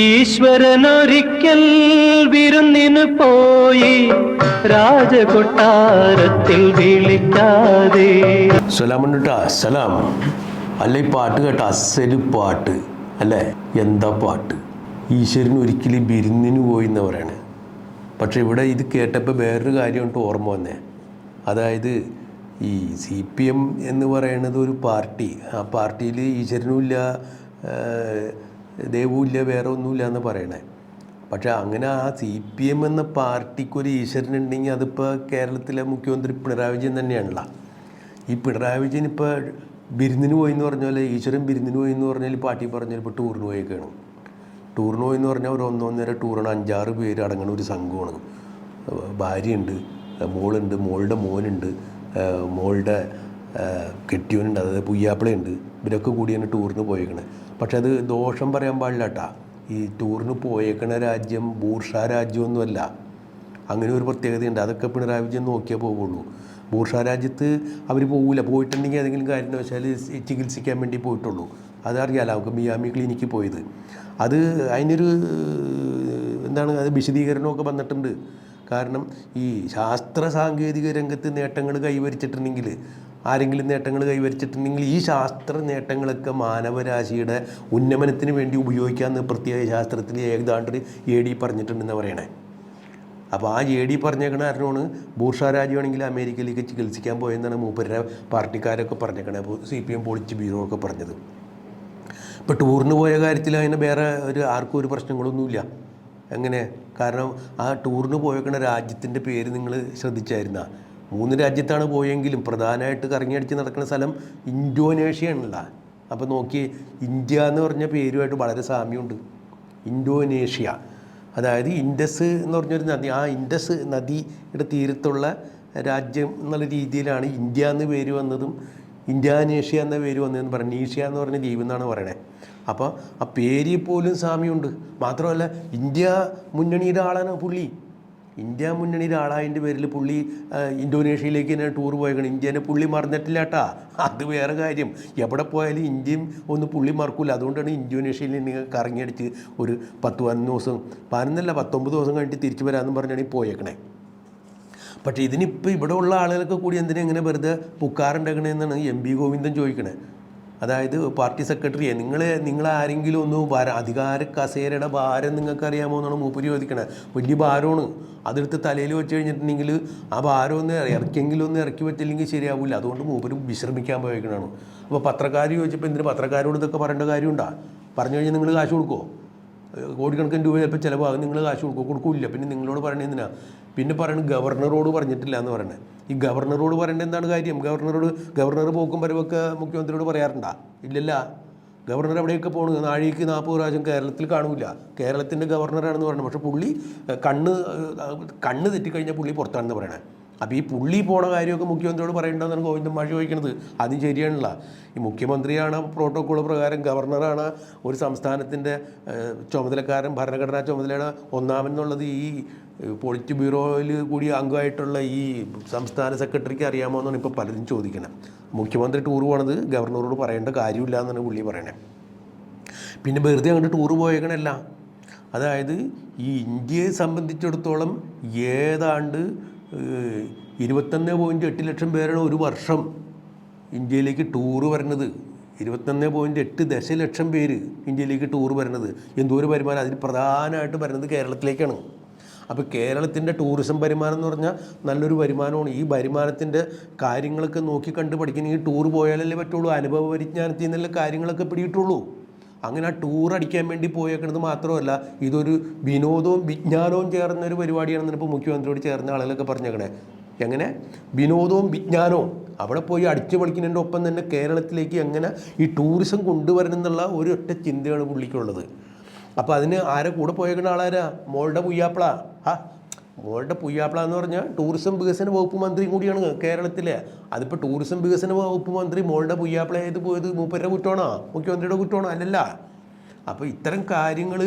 ഈശ്വരനൊരിക്കൽ വിരുന്നിന് പോയി രാജകൊട്ടാരത്തിൽ വിളിക്കാതെ. സലാമുണ്ടാ സലാം. അല്ല ഈ പാട്ട് കേട്ട? അസൽ പാട്ട് അല്ലേ? എന്താ പാട്ട്? ഈശ്വരൻ ഒരിക്കലും ബിരുന്നിന് പോയി എന്ന് പറയണേ. പക്ഷെ ഇവിടെ ഇത് കേട്ടപ്പോൾ വേറൊരു കാര്യമുണ്ട് ഓർമ്മ വന്നേ. അതായത് ഈ സി പി എം എന്ന് പറയുന്നത് ഒരു പാർട്ടി. ആ പാർട്ടിയിൽ ഈശ്വരനുമില്ല ദൈവമില്ല വേറെ ഒന്നുമില്ല എന്ന് പറയണേ. പക്ഷേ അങ്ങനെ ആ സി പി എം എന്ന പാർട്ടിക്കൊരു ഈശ്വരൻ ഉണ്ടെങ്കിൽ അതിപ്പോൾ കേരളത്തിലെ മുഖ്യമന്ത്രി പിണറായി വിജയൻ തന്നെയാണല്ലോ. ഈ പിണറായി വിജയൻ ഇപ്പോൾ ബിരുന്നിന് പോയി എന്ന് പറഞ്ഞ പോലെ ഈശ്വരൻ ബിരുന്നിന് പോയി എന്ന് പറഞ്ഞാൽ പാർട്ടി പറഞ്ഞാൽ ഇപ്പോൾ ടൂറിന് പോയേക്കാണ്. ടൂറിന് പോയി എന്ന് പറഞ്ഞാൽ ഒരു ഒന്നൊന്നര ടൂറാണ് അഞ്ചാറ് പേര് അടങ്ങുന്ന ഒരു സംഘമാണ്. ഭാര്യയുണ്ട് മോളുണ്ട് മോളുടെ മോനുണ്ട് മോളുടെ കെട്ടിയവനുണ്ട് അതായത് പുയ്യാപ്പിളയുണ്ട്. ഇവരൊക്കെ കൂടിയാണ് ടൂറിന് പോയേക്കണത് പക്ഷെ അത് ദോഷം പറയാൻ പാടില്ല കേട്ടാ ഈ ടൂറിന് പോയേക്കണ രാജ്യം ബൂർഷാ രാജ്യമൊന്നുമല്ല. അങ്ങനെ ഒരു പ്രത്യേകതയുണ്ട്. അതൊക്കെ പിണറായി വിജയൻ നോക്കിയേ പോവുള്ളൂ. ബൂർഷാ രാജ്യത്ത് അവർ പോകില്ല പോയിട്ടുണ്ടെങ്കിൽ ഏതെങ്കിലും കാര്യം വെച്ചാൽ ചികിത്സിക്കാൻ വേണ്ടി പോയിട്ടുള്ളൂ. അതറിയാലോ അവർക്ക് മിയാമി ക്ലിനിക്കിൽ പോയത്. അത് അതിനൊരു എന്താണ് അത് വിശദീകരണമൊക്കെ വന്നിട്ടുണ്ട്. കാരണം ഈ ശാസ്ത്ര സാങ്കേതിക രംഗത്ത് നേട്ടങ്ങൾ കൈവരിച്ചിട്ടുണ്ടെങ്കിൽ ആരെങ്കിലും നേട്ടങ്ങൾ കൈവരിച്ചിട്ടുണ്ടെങ്കിൽ ഈ ശാസ്ത്ര നേട്ടങ്ങളൊക്കെ മാനവരാശിയുടെ ഉന്നമനത്തിന് വേണ്ടി ഉപയോഗിക്കാമെന്ന് പ്രത്യേക ശാസ്ത്രത്തിൽ ഏതാണ്ട് എ ഡി പറഞ്ഞിട്ടുണ്ടെന്ന് പറയണേ. അപ്പോൾ ആ എ ഡി പറഞ്ഞേക്കണ കാരണമാണ് ബൂർഷാ രാജുവാണെങ്കിൽ അമേരിക്കയിലേക്ക് ചികിത്സിക്കാൻ പോയെന്നാണ് മൂപ്പരുടെ പാർട്ടിക്കാരൊക്കെ പറഞ്ഞേക്കണേ. അപ്പോൾ C P M polit bureau ഒക്കെ പറഞ്ഞത്. ഇപ്പോൾ ടൂറിന് പോയ കാര്യത്തിൽ അതിന് വേറെ ഒരു ആർക്കും ഒരു പ്രശ്നങ്ങളൊന്നുമില്ല. എങ്ങനെ? കാരണം ആ ടൂറിന് പോയേക്കുന്ന രാജ്യത്തിന്റെ പേര് നിങ്ങൾ ശ്രദ്ധിച്ചായിരുന്ന. മൂന്ന് രാജ്യത്താണ് പോയെങ്കിലും പ്രധാനമായിട്ട് കറങ്ങിയടിച്ച് നടക്കുന്ന സ്ഥലം ഇൻഡോനേഷ്യയാണല്ല. അപ്പോൾ നോക്കി ഇന്ത്യ എന്ന് പറഞ്ഞ പേരുമായിട്ട് വളരെ സാമ്യമുണ്ട്. ഇൻഡോനേഷ്യ. അതായത് ഇൻഡസ് എന്ന് പറഞ്ഞൊരു നദി ആ ഇൻഡസ് നദിയുടെ തീരത്തുള്ള രാജ്യം എന്നുള്ള രീതിയിലാണ് ഇന്ത്യ എന്ന് പേര് വന്നതും ഇന്ത്യാനേഷ്യ എന്ന പേര് വന്നതെന്ന് പറഞ്ഞു ഏഷ്യ എന്ന് പറഞ്ഞ ദ്വീപ് എന്നാണ് പറയണേ. അപ്പോൾ ആ പേരിൽ പോലും സാമ്യമുണ്ട്. മാത്രമല്ല ഇന്ത്യ മുന്നണിയുടെ ആളാണ് പുള്ളി. ഇന്ത്യ മുന്നണിയുടെ ആളായതിന്റെ പേരിൽ പുള്ളി ഇന്തോനേഷ്യയിലേക്ക് തന്നെ ടൂർ പോയേക്കണം. ഇന്ത്യനെ പുള്ളി മറന്നിട്ടില്ല കേട്ടാ അത് വേറെ കാര്യം. എവിടെ പോയാലും ഇന്ത്യയും ഒന്ന് പുള്ളി മറക്കൂല. അതുകൊണ്ടാണ് ഇന്തോനേഷ്യയിൽ നിങ്ങൾ കറങ്ങിയടിച്ച് ഒരു പത്ത് പതിനൊന്ന് ദിവസം പതിനൊന്നല്ല പത്തൊമ്പത് ദിവസം കഴിഞ്ഞിട്ട് തിരിച്ചു വരാമെന്ന് പറഞ്ഞാണ് ഈ പോയേക്കണേ. പക്ഷേ ഇതിനിപ്പോൾ ഇവിടെ ഉള്ള ആളുകൾക്ക് കൂടി എന്തിനാ ഇങ്ങനെ വെറുതെ പുക്കാറുണ്ടാക്കണേന്നാണ് എം ബി ഗോവിന്ദൻ ചോദിക്കണേ. അതായത് പാർട്ടി സെക്രട്ടറിയെ നിങ്ങൾ ആരെങ്കിലും ഒന്ന് ഭാര അധികാര കസേരയുടെ ഭാരം നിങ്ങൾക്കറിയാമോ എന്നാണ് മൂപ്പര് ചോദിക്കണത് വലിയ ഭാരമാണ്. അതെടുത്ത് തലയിൽ വെച്ച് കഴിഞ്ഞിട്ടുണ്ടെങ്കിൽ ആ ഭാരം ഒന്ന് ഇറക്കിയെങ്കിലും ഒന്ന് ഇറക്കി വെച്ചില്ലെങ്കിൽ ശരിയാവില്ല അതുകൊണ്ട് മൂപ്പര് വിശ്രമിക്കാൻ പോയേക്കണാണ്. അപ്പോൾ പത്രക്കാർ ചോദിച്ചപ്പോൾ എന്തിന് പത്രക്കാരോട് ഇതൊക്കെ പറയേണ്ട കാര്യമുണ്ടോ? പറഞ്ഞു കഴിഞ്ഞാൽ നിങ്ങൾ കാശ് കൊടുക്കുമോ കോടിക്കണക്കിന് രൂപ ചിലപ്പോൾ ചിലവാകും നിങ്ങൾ കാശ് കൊടുക്കുമോ കൊടുക്കില്ല. പിന്നെ നിങ്ങളോട് എന്തിനാ? പിന്നെ പറയണത് ഗവർണറോട് പറഞ്ഞിട്ടില്ല എന്ന് പറയണത് ഈ ഗവർണറോട് പറയേണ്ട എന്താണ് കാര്യം? ഗവർണറോട് ഗവർണർ പോക്കും വരവൊക്കെ മുഖ്യമന്ത്രിയോട് പറയാറുണ്ടാ? ഇല്ലല്ല. ഗവർണർ എവിടെയൊക്കെ പോകണു നാഴിക്ക് നാൽപ്പത് പ്രാവശ്യം കേരളത്തിൽ കാണൂല. കേരളത്തിന്റെ ഗവർണറാണെന്ന് പറയുന്നത് പക്ഷേ പുള്ളി കണ്ണ് കണ്ണ് തെറ്റിക്കഴിഞ്ഞാൽ പുള്ളി പുറത്താണെന്ന് പറയണേ. അപ്പോൾ ഈ പുള്ളി പോണ കാര്യമൊക്കെ മുഖ്യമന്ത്രിയോട് പറയേണ്ടതെന്നാണ് ഗോവിന്ദൻ മാഷി ചോദിക്കുന്നത് അതും ശരിയാണല്ല. ഈ മുഖ്യമന്ത്രിയാണ് പ്രോട്ടോക്കോൾ പ്രകാരം ഗവർണറാണ് ഒരു സംസ്ഥാനത്തിന്റെ ചുമതലക്കാരൻ ഭരണഘടനാ ചുമതലയുടെ ഒന്നാമെന്നുള്ളത് ഈ പോളിറ്റ് ബ്യൂറോയിൽ കൂടി അംഗമായിട്ടുള്ള ഈ സംസ്ഥാന സെക്രട്ടറിക്ക് അറിയാമോ എന്നാണ് ഇപ്പോൾ പലരും ചോദിക്കുന്നത്. മുഖ്യമന്ത്രി ടൂർ പോണത് ഗവർണറോട് പറയേണ്ട കാര്യമില്ല എന്നാണ് പുള്ളി പറയണേ. പിന്നെ വെറുതെ അങ്ങോട്ട് ടൂർ പോയേക്കണല്ല. അതായത് ഈ ഇന്ത്യയെ സംബന്ധിച്ചിടത്തോളം ഏതാണ്ട് ഇരുപത്തൊന്ന് പോയിന്റ് എട്ട് ലക്ഷം പേരാണ് ഒരു വർഷം ഇന്ത്യയിലേക്ക് ടൂർ വരുന്നത് ഇരുപത്തൊന്ന് പോയിന്റ് എട്ട് ദശലക്ഷം പേര് ഇന്ത്യയിലേക്ക് ടൂർ വരുന്നത് ഒരു വരുമാനം. അതിൽ പ്രധാനമായിട്ട് വരുന്നത് കേരളത്തിലേക്കാണ്. അപ്പോൾ കേരളത്തിന്റെ ടൂറിസം വരുമാനം എന്ന് പറഞ്ഞാൽ നല്ലൊരു വരുമാനമാണ്. ഈ വരുമാനത്തിന്റെ കാര്യങ്ങളൊക്കെ നോക്കി കണ്ട് പഠിക്കുന്ന ഈ ടൂർ പോയാലല്ലേ പറ്റുള്ളൂ. അനുഭവ പരിജ്ഞാനത്തിൽ നിന്നല്ലേ കാര്യങ്ങളൊക്കെ പിടിയിട്ടുള്ളൂ. അങ്ങനെ ആ ടൂർ അടിക്കാൻ വേണ്ടി പോയേക്കുന്നത് മാത്രമല്ല ഇതൊരു വിനോദവും വിജ്ഞാനവും ചേർന്ന ഒരു പരിപാടിയാണെന്ന് ഇപ്പോൾ മുഖ്യമന്ത്രിയോട് ചേർന്ന ആളുകളൊക്കെ പറഞ്ഞേക്കണേ. എങ്ങനെ? വിനോദവും വിജ്ഞാനവും അവിടെ പോയി അടിച്ചു പൊളിക്കുന്നതിന്റെ ഒപ്പം തന്നെ കേരളത്തിലേക്ക് എങ്ങനെ ഈ ടൂറിസം കൊണ്ടുവരണം എന്നുള്ള ഒരു ഒറ്റ ചിന്തയാണ് പുള്ളിക്കുള്ളത്. അപ്പോൾ അതിന് ആരെ കൂടെ പോയേക്കുന്ന ആളാരാ? മോളുടെ പുയ്യാപ്പിള ആ മോളുടെ പുയ്യാപ്പിള എന്ന് പറഞ്ഞാൽ ടൂറിസം വികസന വകുപ്പ് മന്ത്രി കൂടിയാണ് കേരളത്തിലെ. അതിപ്പോൾ ടൂറിസം വികസന വകുപ്പ് മന്ത്രി മോളുടെ പുയ്യാപ്പിള ഏത് പോയത് മൂപ്പരുടെ കുറ്റമാണോ? മുഖ്യമന്ത്രിയുടെ കുറ്റമാണോ? അല്ലല്ല. അപ്പോൾ ഇത്തരം കാര്യങ്ങൾ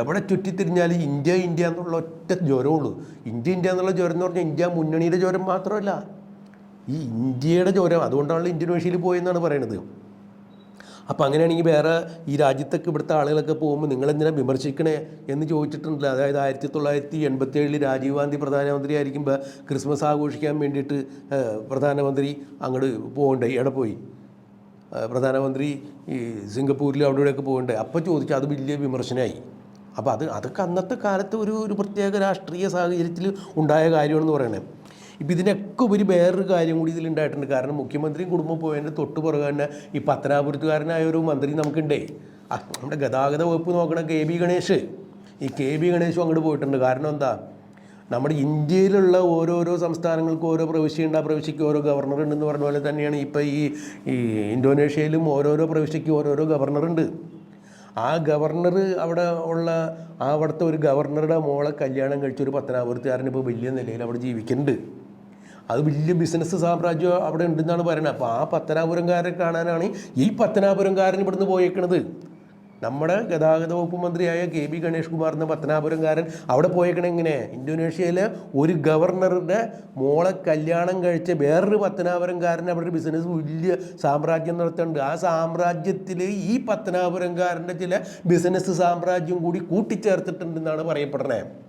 എവിടെ ചുറ്റിത്തിരിഞ്ഞാലും ഇന്ത്യ ഇന്ത്യ എന്നുള്ള ഒറ്റ ജ്വരമുള്ളൂ. ഇന്ത്യ ഇന്ത്യ എന്നുള്ള ജ്വരം എന്ന് പറഞ്ഞാൽ ഇന്ത്യ മുന്നണിയുടെ ജ്വരം മാത്രമല്ല. ഈ ഇന്ത്യയുടെ ജ്വരം അതുകൊണ്ടാണല്ലോ ഇന്തോനേഷ്യയിൽ പോയെന്നാണ് പറയണത്. അപ്പോൾ അങ്ങനെയാണെങ്കിൽ വേറെ ഈ രാജ്യത്തൊക്കെ ഇവിടുത്തെ ആളുകളൊക്കെ പോകുമ്പോൾ നിങ്ങളെന്തിനാ വിമർശിക്കണേ എന്ന് ചോദിച്ചിട്ടുണ്ടല്ലോ. അതായത് ആയിരത്തി തൊള്ളായിരത്തി എൺപത്തി ഏഴിൽ രാജീവ് ഗാന്ധി പ്രധാനമന്ത്രി ആയിരിക്കുമ്പോൾ ക്രിസ്മസ് ആഘോഷിക്കാൻ വേണ്ടിയിട്ട് പ്രധാനമന്ത്രി അങ്ങോട്ട് പോകണ്ടേ? എവിടെ പോയി? പ്രധാനമന്ത്രി ഈ സിംഗപ്പൂരിൽ അവിടെ ഇവിടെയൊക്കെ പോകണ്ടേ? അപ്പോൾ ചോദിച്ചു. അത് വലിയ വിമർശനമായി അപ്പോൾ അത് അതൊക്കെ അന്നത്തെ കാലത്ത് ഒരു ഒരു പ്രത്യേക രാഷ്ട്രീയ സാഹചര്യത്തിൽ ഉണ്ടായ കാര്യമാണെന്ന് പറയണേ. ഇപ്പം ഇതിനൊക്കെ ഒരു വേറൊരു കാര്യം കൂടി ഇതിലുണ്ടായിട്ടുണ്ട്. കാരണം മുഖ്യമന്ത്രിയും കുടുംബം പോയതിന്റെ തൊട്ട് പുറകെ തന്നെ ഈ പത്തനാപുരത്തുകാരനായ ഒരു മന്ത്രി നമുക്കുണ്ടേ. നമ്മുടെ ഗതാഗത വകുപ്പ് നോക്കണ കെ ബി ഗണേഷ്. ഈ കെ ബി ഗണേഷും അങ്ങോട്ട് പോയിട്ടുണ്ട്. കാരണം എന്താ? നമ്മുടെ ഇന്ത്യയിലുള്ള ഓരോരോ സംസ്ഥാനങ്ങൾക്കും ഓരോ പ്രവിശ്യയുണ്ട്. ആ പ്രവിശ്യയ്ക്ക് ഓരോ ഗവർണർ ഉണ്ടെന്ന് പറഞ്ഞ പോലെ തന്നെയാണ് ഇപ്പോൾ ഈ ഈ ഇന്തോനേഷ്യയിലും ഓരോരോ പ്രവിശ്യയ്ക്ക് ഓരോരോ ഗവർണറുണ്ട് ആ ഗവർണർ അവിടെ ഉള്ള ആ അവിടുത്തെ ഒരു ഗവർണറുടെ മോളെ കല്യാണം കഴിച്ച ഒരു പത്തനാപുരത്തുകാരൻ ഇപ്പോൾ വലിയ നിലയിൽ അവിടെ ജീവിക്കുന്നുണ്ട്. അത് വലിയ ബിസിനസ് സാമ്രാജ്യം അവിടെ ഉണ്ടെന്നാണ് പറയുന്നത് അപ്പോൾ ആ പത്തനാപുരംകാരെ കാണാനാണ് ഈ പത്തനാപുരംകാരൻ ഇവിടുന്ന് പോയേക്കണത്. നമ്മുടെ ഗതാഗത വകുപ്പ് മന്ത്രിയായ കെ ബി ഗണേഷ് കുമാർ എന്ന പത്തനാപുരംകാരൻ അവിടെ പോയേക്കണ എങ്ങനെ? ഇന്തോനേഷ്യയിലെ ഒരു ഗവർണറുടെ മോളെ കല്യാണം കഴിച്ച വേറൊരു പത്തനാപുരംകാരൻ അവിടെ ഒരു ബിസിനസ് വലിയ സാമ്രാജ്യം നടത്തുന്നുണ്ട്. ആ സാമ്രാജ്യത്തിൽ ഈ പത്തനാപുരംകാരന്റെ ചില ബിസിനസ് സാമ്രാജ്യം കൂടി കൂട്ടിച്ചേർത്തിട്ടുണ്ടെന്നാണ് പറയപ്പെടുന്നത്.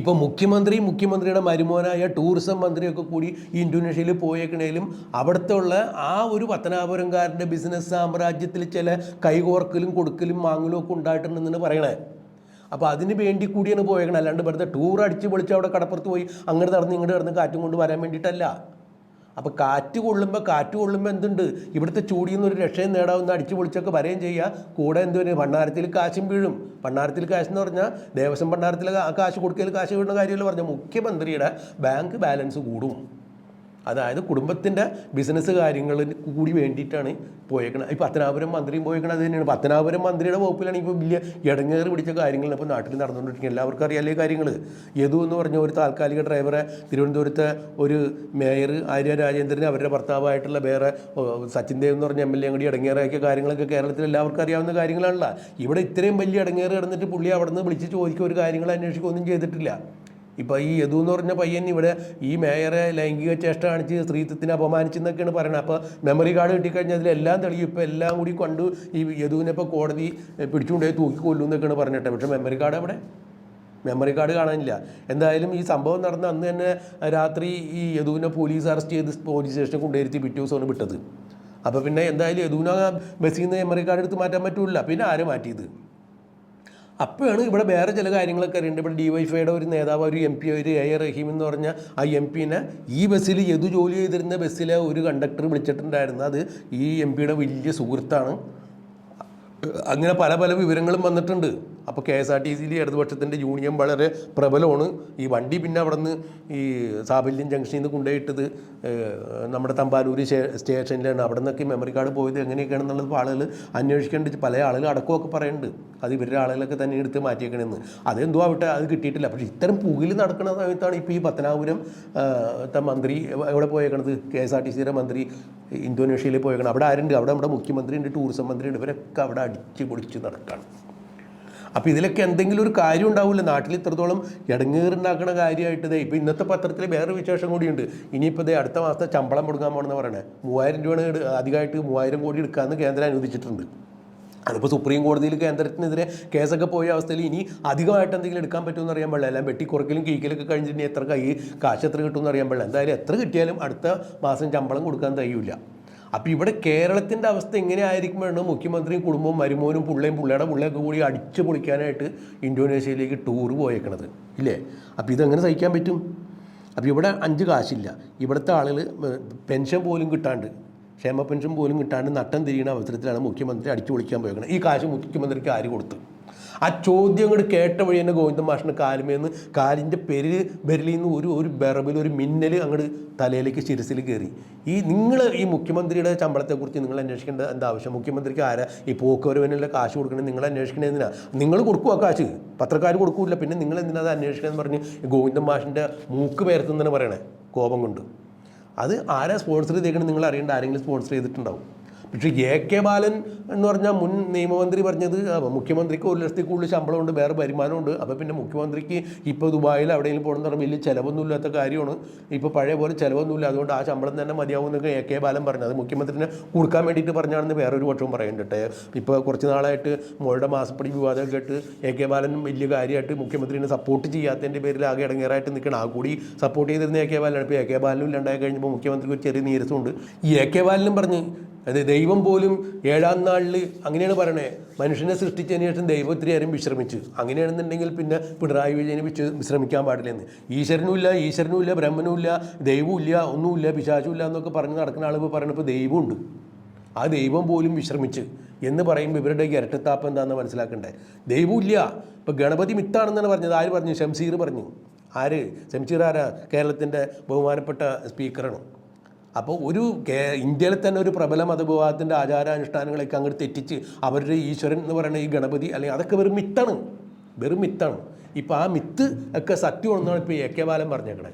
ഇപ്പോൾ മുഖ്യമന്ത്രി മുഖ്യമന്ത്രിയുടെ മരുമോനായ ടൂറിസം മന്ത്രിയൊക്കെ കൂടി ഇന്തോനേഷ്യയിൽ പോയേക്കണേലും അവിടുത്തെ ഉള്ള ആ ഒരു പത്തനാപുരംകാരന്റെ ബിസിനസ് സാമ്രാജ്യത്തിൽ ചില കൈകോർക്കലും കൊടുക്കലും വാങ്ങലും ഒക്കെ ഉണ്ടായിട്ടുണ്ടെന്നാണ് പറയണേ. അപ്പോൾ അതിന് വേണ്ടി കൂടിയാണ് പോയേക്കണം. അല്ലാണ്ട് വെറുതെ ടൂർ അടിച്ച് പൊളിച്ച് അവിടെ കടപ്പുറത്ത് പോയി അങ്ങോട്ട് നടന്ന് ഇങ്ങോട്ട് നടന്ന് കാറ്റും കൊണ്ട് വരാൻ വേണ്ടിയിട്ടല്ല. അപ്പോൾ കാറ്റ് കൊള്ളുമ്പോൾ കാറ്റ് കൊള്ളുമ്പോൾ എന്തുണ്ട്? ഇവിടുത്തെ ചൂടിയിൽ നിന്ന് ഒരു രക്ഷയും നേടാവുന്ന അടിച്ചു പൊളിച്ചൊക്കെ വരെയും ചെയ്യുക കൂടെ എന്ത് വരും ഭണ്ണാരത്തിൽ കാശും വീഴും. ഭണ്ണാരത്തിൽ കാശ് എന്ന് പറഞ്ഞാൽ ദേവസ്വം ഭണ്ണാരത്തിൽ കാശ് കൊടുക്കൽ കാശ് വീഴുന്ന കാര്യമല്ല പറഞ്ഞാൽ മുഖ്യമന്ത്രിയുടെ ബാങ്ക് ബാലൻസ് കൂടും. അതായത് കുടുംബത്തിന്റെ ബിസിനസ് കാര്യങ്ങൾ കൂടി വേണ്ടിയിട്ടാണ് പോയേക്കണത്. ഈ പത്തനാപുരം മന്ത്രിയും പോയേക്കണത് തന്നെയാണ്. പത്തനാപുരം മന്ത്രിയുടെ വകുപ്പിലാണ് ഇപ്പോൾ വലിയ ഇടങ്ങേറ് പിടിച്ച കാര്യങ്ങൾ ഇപ്പോൾ നാട്ടിൽ നടന്നുകൊണ്ടിരിക്കുന്നത്. എല്ലാവർക്കും അറിയാലേ കാര്യങ്ങൾ യദു എന്ന് പറഞ്ഞ ഒരു താൽക്കാലിക ഡ്രൈവറെ തിരുവനന്തപുരത്തെ ഒരു മേയർ ആര്യ രാജേന്ദ്രൻ അവരുടെ ഭർത്താവായിട്ടുള്ള വേറെ സച്ചിൻ ദേവ് എന്ന് പറഞ്ഞ എം എൽ എ കൂടി ഇടങ്ങേറാക്കിയ കാര്യങ്ങളൊക്കെ കേരളത്തിൽ എല്ലാവർക്കും അറിയാവുന്ന കാര്യങ്ങളാണല്ലോ. ഇവിടെ ഇത്രയും വലിയ ഇടങ്ങേറ് കിടന്നിട്ട് പുള്ളി അവിടെ നിന്ന് വിളിച്ച് ചോദിക്കുക ഒരു കാര്യങ്ങൾ അന്വേഷിക്കുകയൊന്നും ചെയ്തിട്ടില്ല. ഇപ്പോൾ ഈ യദു എന്ന് പറഞ്ഞ പയ്യൻ ഇവിടെ ഈ മേയറെ ലൈംഗിക ചേഷ്ട കാണിച്ച് സ്ത്രീത്വത്തിനെ അപമാനിച്ചെന്നൊക്കെയാണ് പറയുന്നത്. അപ്പോൾ മെമ്മറി കാർഡ് കിട്ടിക്കഴിഞ്ഞാൽ അതിലെല്ലാം തെളിയും. ഇപ്പോൾ എല്ലാം കൂടി കണ്ടു ഈ യദുവിനെ ഇപ്പോൾ കോടതി പിടിച്ചുകൊണ്ടുപോയി തൂക്കിക്കൊല്ലും എന്നൊക്കെയാണ് പറഞ്ഞിട്ട്. പക്ഷേ മെമ്മറി കാർഡ് അവിടെ മെമ്മറി കാർഡ് കാണാനില്ല. എന്തായാലും ഈ സംഭവം നടന്ന അന്ന് തന്നെ രാത്രി ഈ യദുവിനെ പോലീസ് അറസ്റ്റ് ചെയ്ത് പോലീസ് സ്റ്റേഷനിൽ കൊണ്ടുവരുത്തി പിറ്റേ ദിവസമാണ് വിട്ടത്. അപ്പോൾ പിന്നെ എന്തായാലും യദുവിനെ ബസ്സിൽ നിന്ന് മെമ്മറി കാർഡ് എടുത്ത് മാറ്റാൻ പറ്റില്ല പിന്നെ ആരും മാറ്റിയത്? അപ്പോഴാണ് ഇവിടെ വേറെ ചില കാര്യങ്ങളൊക്കെ അറിയേണ്ടത്. ഇവിടെ ഡി വൈ ഫൈയുടെ ഒരു നേതാവ് ഒരു എം പി ഒരു എ റഹീം എന്ന് പറഞ്ഞ ആ എം പിനെ ഈ ബസ്സിൽ യദു ജോലി ചെയ്തിരുന്ന ബസ്സിലെ ഒരു കണ്ടക്ടർ വിളിച്ചിട്ടുണ്ടായിരുന്നു. അത് ഈ എം പിയുടെ വലിയ സുഹൃത്താണ്. അങ്ങനെ പല പല വിവരങ്ങളും വന്നിട്ടുണ്ട്. അപ്പോൾ കെ എസ് ആർ ടി സിയിൽ ഇടതുപക്ഷത്തിന്റെ യൂണിയൻ വളരെ പ്രബലമാണ്. ഈ വണ്ടി പിന്നെ അവിടെ നിന്ന് ഈ സാബല്യം ജംഗ്ഷനിൽ നിന്ന് കൊണ്ടുപോയിട്ടത് നമ്മുടെ തമ്പാനൂര് സ്റ്റേഷനിലാണ്. അവിടെ നിന്നൊക്കെ മെമ്മറി കാർഡ് പോയത് എങ്ങനെയൊക്കെയാണെന്നുള്ളത് ഇപ്പോൾ ആളുകൾ അന്വേഷിക്കേണ്ടി പല ആളുകൾ അടക്കമൊക്കെ പറയുന്നുണ്ട്. അത് ഇവരുടെ ആളുകളൊക്കെ തന്നെ എടുത്ത് മാറ്റിയേക്കണമെന്ന് അതെന്തോ ആവട്ടെ അത് കിട്ടിയിട്ടില്ല. പക്ഷേ ഇത്തരം പുകിൽ നടക്കുന്ന സമയത്താണ് ഇപ്പോൾ ഈ പത്തനാപുരം മന്ത്രി എവിടെ പോയേക്കണത്? കെ എസ് ആർ ടി സിയുടെ മന്ത്രി ഇന്തോനേഷ്യയിൽ പോയേക്കണം അവിടെ ആരുണ്ട്? അവിടെ നമ്മുടെ മുഖ്യമന്ത്രി ഉണ്ട് ടൂറിസം മന്ത്രി ഉണ്ട് ഇവരൊക്കെ അവിടെ അടിച്ച് പൊളിച്ച് നടക്കുകയാണ് അപ്പോൾ ഇതിലൊക്കെ എന്തെങ്കിലും ഒരു കാര്യം ഉണ്ടാവില്ല നാട്ടിൽ ഇത്രത്തോളം ഇടങ്ങേറുണ്ടാക്കുന്ന കാര്യമായിട്ട് ദേ ഇപ്പോൾ ഇന്നത്തെ പത്രത്തിൽ വേറൊരു വിശേഷം കൂടിയുണ്ട്. ഇനിയിപ്പോൾ ഇതേ അടുത്ത മാസത്തെ ശമ്പളം കൊടുക്കാൻ പോകണമെന്ന് പറയണേ. മൂവായിരം രൂപയാണ് അധികമായിട്ട് മൂവായിരം കോടി എടുക്കാമെന്ന് കേന്ദ്രം അനുവദിച്ചിട്ടുണ്ട്. അതിപ്പോൾ സുപ്രീം കോടതിയിൽ കേന്ദ്രത്തിനെതിരെ കേസൊക്കെ പോയ അവസ്ഥയിൽ ഇനി അധികമായിട്ട് എന്തെങ്കിലും എടുക്കാൻ പറ്റുമെന്ന് അറിയാൻ പാടില്ല. എല്ലാം വെട്ടിക്കുറക്കലും കീക്കലൊക്കെ കഴിഞ്ഞിട്ടുണ്ടെങ്കിൽ എത്ര കൈ കാശ് എത്ര കിട്ടുമെന്ന് അറിയാൻ പാടില്ല. എന്തായാലും എത്ര കിട്ടിയാലും അടുത്ത മാസം ശമ്പളം കൊടുക്കാൻ കഴിയില്ല അപ്പോൾ ഇവിടെ കേരളത്തിന്റെ അവസ്ഥ എങ്ങനെയായിരിക്കുമെന്ന് മുഖ്യമന്ത്രിയും കുടുംബവും മരുമോനും പുള്ളയും പുള്ളയുടെ പുള്ളയൊക്കെ കൂടി അടിച്ചു പൊളിക്കാനായിട്ട് ഇന്തോനേഷ്യയിലേക്ക് ടൂർ പോയേക്കണത് ഇല്ലേ? അപ്പോൾ ഇതെങ്ങനെ സഹിക്കാൻ പറ്റും? അപ്പോൾ ഇവിടെ അഞ്ച് കാശില്ല. ഇവിടുത്തെ ആളുകൾ പെൻഷൻ പോലും കിട്ടാണ്ട് ക്ഷേമ പെൻഷൻ പോലും കിട്ടാണ്ട് നട്ടം തിരിയുന്ന അവസരത്തിലാണ് മുഖ്യമന്ത്രി അടിച്ചു പൊളിക്കാൻ പോയേക്കുന്നത് ഈ കാശ് മുഖ്യമന്ത്രിക്ക് ആര് കൊടുത്തു? ആ ചോദ്യം കൂടി കേട്ട വഴി തന്നെ ഗോവിന്ദ മാഷിന് കാലുമേന്ന് കാലിന്റെ പെരിൽ നിന്ന് ഒരു ഒരു ബെറബിൽ ഒരു മിന്നൽ അങ്ങോട്ട് തലയിലേക്ക് ശിരസിൽ കയറി ഈ നിങ്ങൾ ഈ മുഖ്യമന്ത്രിയുടെ ശമ്പളത്തെക്കുറിച്ച് നിങ്ങൾ അന്വേഷിക്കേണ്ട എന്താ ആവശ്യം? മുഖ്യമന്ത്രിക്ക് ആരാ ഈ പോക്കുവരവിനുള്ള കാശ് കൊടുക്കണേ നിങ്ങൾ അന്വേഷിക്കണത് എന്തിനാ? നിങ്ങൾ കൊടുക്കുക കാശ്? പത്രക്കാർ കൊടുക്കൂല. പിന്നെ നിങ്ങൾ എന്തിനാ അത് അന്വേഷിക്കണമെന്ന് പറഞ്ഞ് ഗോവിന്ദൻ ഗോവിന്ദ മാഷിന്റെ മൂക്ക് പേരത്തുന്നതിനെ പറയണേ കോപം കൊണ്ട്. അത് ആരാ സ്പോൺസർ ചെയ്തേക്കണം നിങ്ങൾ അറിയേണ്ട ആരെങ്കിലും സ്പോൺസർ ചെയ്തിട്ടുണ്ടാവും. പക്ഷേ എ കെ ബാലൻ എന്ന് പറഞ്ഞാൽ മുൻ നിയമമന്ത്രി പറഞ്ഞത് മുഖ്യമന്ത്രിക്ക് ഒരു ലക്ഷത്തിൽ കൂടുതൽ ശമ്പളമുണ്ട് വേറെ വരുമാനമുണ്ട്. അപ്പോൾ പിന്നെ മുഖ്യമന്ത്രിക്ക് ഇപ്പോൾ ദുബായിൽ എവിടെയെങ്കിലും പോകണമെന്ന് പറഞ്ഞാൽ വലിയ ചിലവൊന്നും ഇല്ലാത്ത കാര്യമാണ്. ഇപ്പോൾ പഴയ പോലെ ചിലവൊന്നുമില്ല അതുകൊണ്ട് ആ ശമ്പളം തന്നെ മതിയാവും എ കെ ബാലൻ പറഞ്ഞത്. മുഖ്യമന്ത്രിനെ കൊടുക്കാൻ വേണ്ടിയിട്ട് പറഞ്ഞാണെന്ന് വേറൊരു പക്ഷവും പറയുന്നുണ്ട് ഇപ്പോൾ കുറച്ച് നാളായിട്ട് മോളുടെ മാസപ്പടി വിവാദം കേട്ട് എ കെ ബാലൻ വലിയ കാര്യമായിട്ട് മുഖ്യമന്ത്രിനെ സപ്പോർട്ട് ചെയ്യാത്തതിന്റെ പേരിൽ ആകെ ഇടങ്ങേറായിട്ട് നിൽക്കണം. ആ കൂടി സപ്പോർട്ട് ചെയ്തിരുന്ന എ കെ ബാലനാണ്. ഇപ്പോൾ എ കെ ബാലനും ഇല്ലാണ്ടായി കഴിഞ്ഞപ്പോൾ മുഖ്യമന്ത്രിക്ക് ഒരു ചെറിയ നീരസമുണ്ട്. ഈ എ കെ ബാലനും പറഞ്ഞ് അത് ദൈവം പോലും ഏഴാം നാളിൽ അങ്ങനെയാണ് പറയണേ. മനുഷ്യനെ സൃഷ്ടിച്ചതിന് ശേഷം ദൈവം ഒത്തിരി നേരം വിശ്രമിച്ചു. അങ്ങനെയാണെന്നുണ്ടെങ്കിൽ പിന്നെ പിണറായി വിജയനെ വിശ്വ വിശ്രമിക്കാൻ പാടില്ലെന്ന്. ഈശ്വരനുമില്ല ഈശ്വരനുമില്ല ബ്രഹ്മനുമില്ല ദൈവമില്ല ഒന്നുമില്ല പിശാചുമില്ല എന്നൊക്കെ പറഞ്ഞ് നടക്കുന്ന ആളുകൾ പറയണപ്പോൾ ദൈവമുണ്ട്. ആ ദൈവം പോലും വിശ്രമിച്ച് എന്ന് പറയുമ്പോൾ ഇവരുടെ ഇരട്ടത്താപ്പം എന്താണെന്ന് മനസ്സിലാക്കണ്ടേ ദൈവമില്ല ഇപ്പോൾ ഗണപതി മിത്താണെന്നാണ് പറഞ്ഞത്. ആര് പറഞ്ഞു? ഷംസീർ പറഞ്ഞു. ആര്? ഷംസീർ ആരാ? കേരളത്തിന്റെ ബഹുമാനപ്പെട്ട സ്പീക്കറാണ്? അപ്പോൾ ഒരു ഇന്ത്യയിൽ തന്നെ ഒരു പ്രബല മതവിഭാഗത്തിന്റെ ആചാരാനുഷ്ഠാനങ്ങളൊക്കെ അങ്ങോട്ട് തെറ്റിച്ച് അവരുടെ ഈശ്വരൻ എന്ന് പറയുന്ന ഈ ഗണപതി അല്ലെങ്കിൽ അതൊക്കെ വെറും മിത്താണ്. വെറും മിത്താണ്. ഇപ്പോൾ ആ മിത്ത് ഒക്കെ സത്യമാണെന്നാണ് ഇപ്പോൾ എ കെ ബാലൻ പറഞ്ഞേക്കണേ.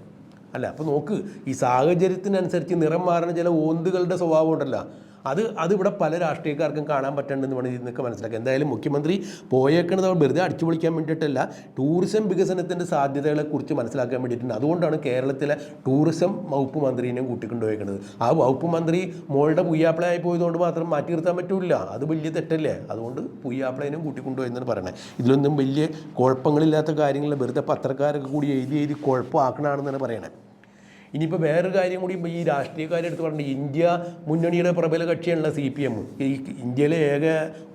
അല്ല അപ്പോൾ നോക്ക് ഈ സാഹചര്യത്തിനനുസരിച്ച് നിറം മാറുന്ന ചില ഓന്തുകളുടെ സ്വഭാവം ഉണ്ടല്ലോ. അത് അതിവിടെ പല രാഷ്ട്രീയക്കാർക്കും കാണാൻ പറ്റണ്ടെന്ന് വേണം ഇതിനൊക്കെ മനസ്സിലാക്കുക എന്തായാലും മുഖ്യമന്ത്രി പോയേക്കണത് അവർ വെറുതെ അടിച്ചു പൊളിക്കാൻ വേണ്ടിയിട്ടല്ല ടൂറിസം വികസനത്തിന്റെ സാധ്യതകളെക്കുറിച്ച് മനസ്സിലാക്കാൻ വേണ്ടിയിട്ടുണ്ട്. അതുകൊണ്ടാണ് കേരളത്തിലെ ടൂറിസം വകുപ്പ് മന്ത്രിനെയും കൂട്ടിക്കൊണ്ടുപോയേക്കുന്നത് ആ വകുപ്പ് മന്ത്രി മോളുടെ പുയ്യാപ്പിളയായി പോയതുകൊണ്ട് മാത്രം മാറ്റി നിർത്താൻ പറ്റില്ല അത് വലിയ തെറ്റല്ലേ? അതുകൊണ്ട് പുയ്യാപ്പിളേനും കൂട്ടിക്കൊണ്ടുപോയെന്നാണ് പറയണത് ഇതിലൊന്നും വലിയ കുഴപ്പങ്ങളില്ലാത്ത കാര്യങ്ങൾ വെറുതെ പത്രക്കാരൊക്കെ കൂടി എഴുതി എഴുതി കുഴപ്പമാക്കണമെന്നാണ് പറയണത് ഇനിയിപ്പോൾ വേറൊരു കാര്യം കൂടി ഈ രാഷ്ട്രീയക്കാരെ എടുത്ത് പറഞ്ഞിട്ട് ഇന്ത്യ മുന്നണിയുടെ പ്രബല കക്ഷിയാണല്ലോ സി പി എം ഈ ഇന്ത്യയിലെ ഏക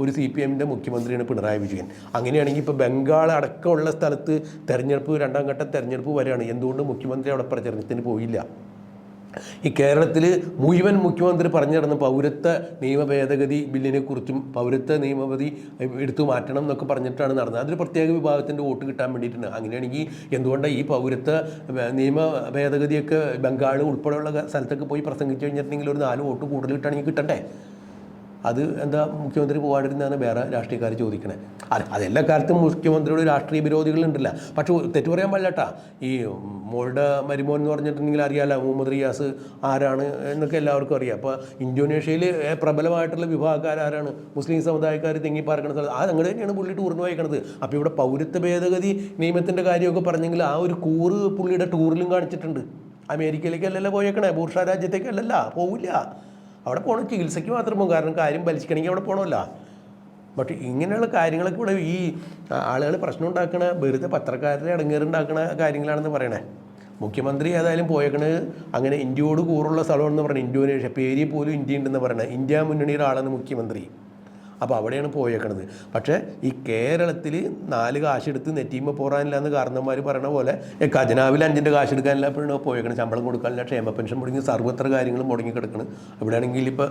ഒരു സി പി എമ്മിന്റെ മുഖ്യമന്ത്രിയാണ് പിണറായി വിജയൻ. അങ്ങനെയാണെങ്കിൽ ഇപ്പോൾ ബംഗാൾ അടക്കമുള്ള സ്ഥലത്ത് തെരഞ്ഞെടുപ്പ് രണ്ടാം ഘട്ട തെരഞ്ഞെടുപ്പ് വരെയാണ് എന്തുകൊണ്ട് മുഖ്യമന്ത്രി അവിടെ പ്രചരണത്തിന് പോയില്ല? ഈ കേരളത്തിൽ മുഴുവൻ മുഖ്യമന്ത്രി പറഞ്ഞു നടന്ന പൗരത്വ നിയമ ഭേദഗതി ബില്ലിനെ കുറിച്ചും പൗരത്വ നിയമപതി എടുത്തു മാറ്റണം എന്നൊക്കെ പറഞ്ഞിട്ടാണ് നടന്നത്. അതൊരു പ്രത്യേക വിഭാഗത്തിന്റെ വോട്ട് കിട്ടാൻ വേണ്ടിയിട്ടാണ്. അങ്ങനെയാണെങ്കിൽ എന്തുകൊണ്ടാണ് ഈ പൗരത്വ നിയമ ഭേദഗതിയൊക്കെ ബംഗാൾ ഉൾപ്പെടെയുള്ള സ്ഥലത്തൊക്കെ പോയി പ്രസംഗിച്ചു കഴിഞ്ഞിട്ടുണ്ടെങ്കിൽ ഒരു നാല് വോട്ട് കൂടുതൽ കിട്ടുകയാണെങ്കിൽ കിട്ടണ്ടേ? അത് എന്താ മുഖ്യമന്ത്രി പോകാണ്ടിരുന്നാണ് വേറെ രാഷ്ട്രീയക്കാർ ചോദിക്കണേ. അത് അതെല്ലാ കാലത്തും മുഖ്യമന്ത്രിയുടെ രാഷ്ട്രീയ വിരോധികളുണ്ടല്ല പക്ഷെ തെറ്റു പറയാൻ പാടില്ലട്ടാ. ഈ മോളുടെ മരുമോൻ എന്ന് പറഞ്ഞിട്ടുണ്ടെങ്കിൽ അറിയാമല്ലോ മുഹമ്മദ് റിയാസ് ആരാണ് എന്നൊക്കെ എല്ലാവർക്കും അറിയാം. അപ്പോൾ ഇന്തോനേഷ്യയിൽ പ്രബലമായിട്ടുള്ള വിഭാഗക്കാരാരാണ്. മുസ്ലിം സമുദായക്കാർ തിങ്ങിപ്പാർക്കുന്ന സ്ഥലത്ത്. ആ അങ്ങനെ തന്നെയാണ് പുള്ളി ടൂറിന് വായിക്കണത് അപ്പോൾ ഇവിടെ പൗരത്വ ഭേദഗതി നിയമത്തിന്റെ കാര്യമൊക്കെ പറഞ്ഞെങ്കിൽ ആ ഒരു കൂറ് പുള്ളിയുടെ ടൂറിലും കാണിച്ചിട്ടുണ്ട്. അമേരിക്കയിലേക്കല്ലല്ലോ പോയേക്കണേ. ബൂർഷ രാജ്യത്തേക്കല്ലല്ല. പോവില്ല. അവിടെ പോകണം ചികിത്സയ്ക്ക് മാത്രം പോകും കാരണം കാര്യം വലിച്ചിക്കണമെങ്കിൽ അവിടെ പോകണമല്ല ബട്ട് ഇങ്ങനെയുള്ള കാര്യങ്ങളൊക്കെ ഇവിടെ ഈ ആളുകൾ പ്രശ്നം ഉണ്ടാക്കണ വെറുതെ പത്രക്കാരുടെ ഇടങ്ങേറുണ്ടാക്കണ കാര്യങ്ങളാണെന്ന് പറയണേ. മുഖ്യമന്ത്രി ഏതായാലും പോയേക്കണത് അങ്ങനെ ഇന്ത്യയോട് കൂറുള്ള സ്ഥലമാണെന്ന് പറയുന്നത് ഇന്തോനേഷ്യ പേരിൽ പോലും ഇന്ത്യ ഉണ്ടെന്ന് പറയണേ. ഇന്ത്യ മുന്നണിയുടെ ആളാണ് മുഖ്യമന്ത്രി. അപ്പോൾ അവിടെയാണ് പോയേക്കണത്. പക്ഷേ ഈ കേരളത്തിൽ നാല് കാശെടുത്ത് നെറ്റിയുമ്പോൾ പോറാനില്ല എന്ന് കാരണന്മാർ പറയണ പോലെ ഖജനാവിൽ അഞ്ചിന്റെ കാശ് എടുക്കാനില്ല അപ്പോഴാണ് പോയേക്കണം ശമ്പളം കൊടുക്കാനില്ല ക്ഷേമ പെൻഷൻ മുടങ്ങി സർവത്ര കാര്യങ്ങളും മുടങ്ങി കിടക്കണം. ഇവിടെയാണെങ്കിൽ ഇപ്പോൾ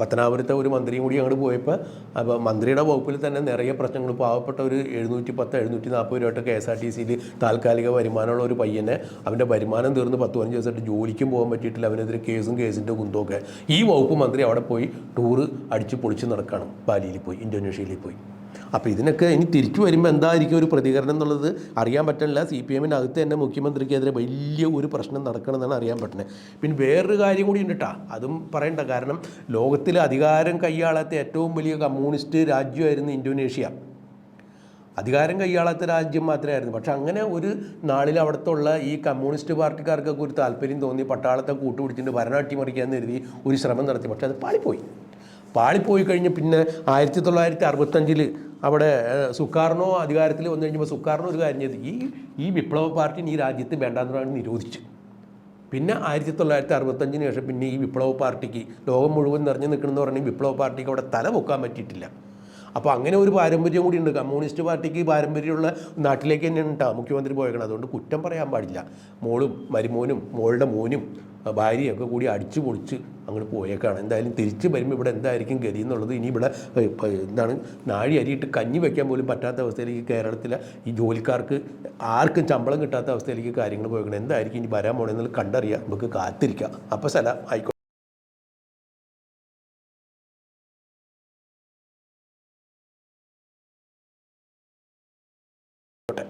പത്തനാപുരത്തെ ഒരു മന്ത്രിയും കൂടി അങ്ങോട്ട് പോയപ്പോൾ അപ്പോൾ മന്ത്രിയുടെ വകുപ്പിൽ തന്നെ നിറയെ പ്രശ്നങ്ങൾ പാവപ്പെട്ട ഒരു എഴുന്നൂറ്റി പത്ത് എഴുന്നൂറ്റി നാൽപ്പത് രൂപ കെ എസ് ആർ ടി സിയിൽ താൽക്കാലിക വരുമാനമുള്ള ഒരു പയ്യനെ അവന്റെ വരുമാനം തീർന്ന് പത്ത് പതിനഞ്ച് ദിവസമായിട്ട് ജോലിക്കും പോകാൻ പറ്റിയിട്ടില്ല. അവനെതിരെ കേസും കേസിന്റെ കുന്തമൊക്കെ ഈ വകുപ്പ് മന്ത്രി അവിടെ പോയി ടൂറ് അടിച്ച് പൊളിച്ച് നടക്കുകയാണ് ബാലിയിൽ പോയി ഇന്തോനേഷ്യയിൽ പോയി. അപ്പോൾ ഇതിനൊക്കെ ഇനി തിരിച്ചു വരുമ്പോൾ എന്തായിരിക്കും ഒരു പ്രതികരണം എന്നുള്ളത് അറിയാൻ പറ്റില്ല സി പി എമ്മിനകത്ത് തന്നെ മുഖ്യമന്ത്രിക്കെതിരെ വലിയ ഒരു പ്രശ്നം നടക്കണമെന്നാണ് അറിയാൻ പറ്റുന്നത് പിന്നെ വേറൊരു കാര്യം കൂടി ഉണ്ട് കേട്ടോ അതും പറയണ്ട. കാരണം ലോകത്തിലെ അധികാരം കൈയാളാത്ത ഏറ്റവും വലിയ കമ്മ്യൂണിസ്റ്റ് രാജ്യമായിരുന്നു ഇന്തോനേഷ്യ. അധികാരം കൈയാളാത്ത രാജ്യം മാത്രമായിരുന്നു. പക്ഷെ അങ്ങനെ ഒരു നാളിൽ അവിടുത്തെ ഉള്ള ഈ കമ്മ്യൂണിസ്റ്റ് പാർട്ടിക്കാർക്കൊക്കെ ഒരു താല്പര്യം തോന്നി പട്ടാളത്തെ കൂട്ടുപിടിച്ചിട്ട് ഭരണം അട്ടിമറിക്കാമെന്ന് കരുതി ഒരു ശ്രമം നടത്തി. പക്ഷെ അത് പാളിപ്പോയി. പാളിപ്പോയി കഴിഞ്ഞ് പിന്നെ ആയിരത്തി തൊള്ളായിരത്തി അറുപത്തഞ്ചിൽ അവിടെ സുക്കാർണോ അധികാരത്തിൽ വന്നു കഴിഞ്ഞപ്പോൾ സുക്കാർണോ ഒരു കാര്യം ചെയ്തു. ഈ ഈ വിപ്ലവ പാർട്ടി ഈ രാജ്യത്ത് വേണ്ടാന്ന് പറഞ്ഞ് നിരോധിച്ചു. പിന്നെ ആയിരത്തി തൊള്ളായിരത്തി അറുപത്തഞ്ചിന് ശേഷം പിന്നെ ഈ വിപ്ലവ പാർട്ടിക്ക് ലോകം മുഴുവൻ നിറഞ്ഞു നിൽക്കണമെന്ന് പറഞ്ഞ് ഈ വിപ്ലവ പാർട്ടിക്ക് അവിടെ തല പൊക്കാൻ പറ്റിയിട്ടില്ല. അപ്പോൾ അങ്ങനെ ഒരു പാരമ്പര്യം കൂടി ഉണ്ട്. കമ്മ്യൂണിസ്റ്റ് പാർട്ടിക്ക് പാരമ്പര്യമുള്ള നാട്ടിലേക്ക് തന്നെയാണ് കേട്ടോ മുഖ്യമന്ത്രി പോയേക്കണം അതുകൊണ്ട് കുറ്റം പറയാൻ പാടില്ല. മോളും മരുമോനും മോളുടെ മോനും ഭാര്യയൊക്കെ കൂടി അടിച്ചു പൊളിച്ച് അങ്ങോട്ട് പോയേക്കാണ്. എന്തായാലും തിരിച്ച് വരുമ്പോൾ ഇവിടെ എന്തായിരിക്കും ഗതി എന്നുള്ളത് ഇനി ഇവിടെ എന്താണ് നാഴി അരിയിട്ട് കഞ്ഞി വയ്ക്കാൻ പോലും പറ്റാത്ത അവസ്ഥയിലേക്ക് കേരളത്തിലെ ഈ ജോലിക്കാർക്ക് ആർക്കും ശമ്പളം കിട്ടാത്ത അവസ്ഥയിലേക്ക് കാര്യങ്ങൾ പോയേക്കണം. എന്തായിരിക്കും ഇനി വരാൻ പോകണമെന്നുള്ളത് കണ്ടറിയാം. നമുക്ക് കാത്തിരിക്കാം. അപ്പോൾ സ്ഥലം ആയിക്കോട്ടെ